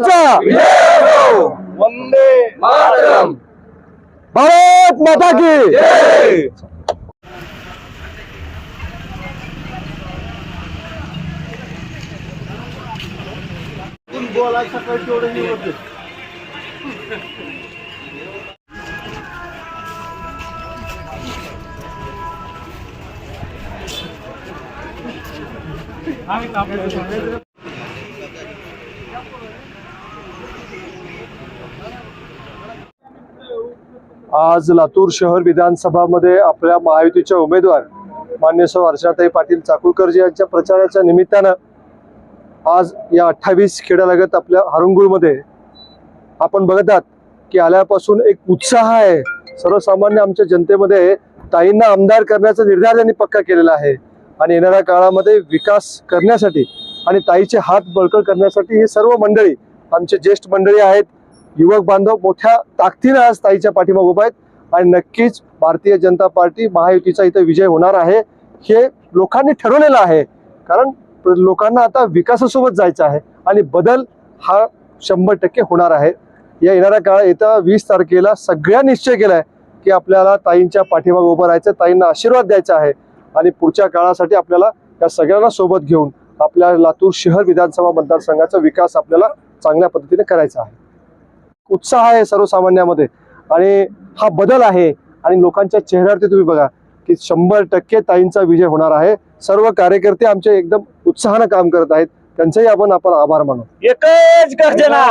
चा वंदे मातरम भारत माता की बोला सकाळी तेवढं हे होतं. आज लातूर शहर विधानसभामध्ये आपल्या महायुतीच्या उमेदवार मान्य सौ अर्चनाताई पाटील चाकूरकरजी यांच्या प्रचाराच्या निमित्तानं आज या अठ्ठावीस खेड्यालगत आपल्या हरंगुळमध्ये आपण बघत आहात की आल्यापासून एक उत्साह आहे. सर्वसामान्य आमच्या जनतेमध्ये ताईंना आमदार करण्याचा निर्धार त्यांनी पक्का केलेला आहे. आणि येणाऱ्या काळामध्ये विकास करण्यासाठी आणि ताईचे हात बळकट करण्यासाठी ही सर्व मंडळी आमचे ज्येष्ठ मंडळी आहेत. युवक बांधव मोठ्या ताकदीनं आज ताईच्या पाठीमाग उभा आहेत. आणि नक्कीच भारतीय जनता पार्टी महायुतीचा इथं विजय होणार आहे. हे लोकांनी ठरवलेलं आहे. कारण लोकांना आता विकासासोबत जायचं आहे. आणि बदल हा शंभर टक्के होणार आहे. या येणाऱ्या काळ येत्या वीस तारखेला सगळ्या निश्चय केलाय की आपल्याला ताईंच्या पाठीमाग उभं राहायचं ताईंना आशीर्वाद द्यायचा आहे. आणि पुढच्या काळासाठी आपल्याला या सगळ्यांना सोबत घेऊन आपल्या लातूर शहर विधानसभा मतदारसंघाचा विकास आपल्याला चांगल्या पद्धतीने करायचा आहे. उत्साह आहे सर्वसामान्यामध्ये. आणि हा बदल आहे. आणि लोकांच्या चेहऱ्यावरती तुम्ही बघा की शंभर टक्के ताईंचा विजय होणार आहे. सर्व कार्यकर्ते आमचे एकदम उत्साहानं काम करत आहेत. त्यांचेही आपण आपण आभार मानू. एकच गर्जना.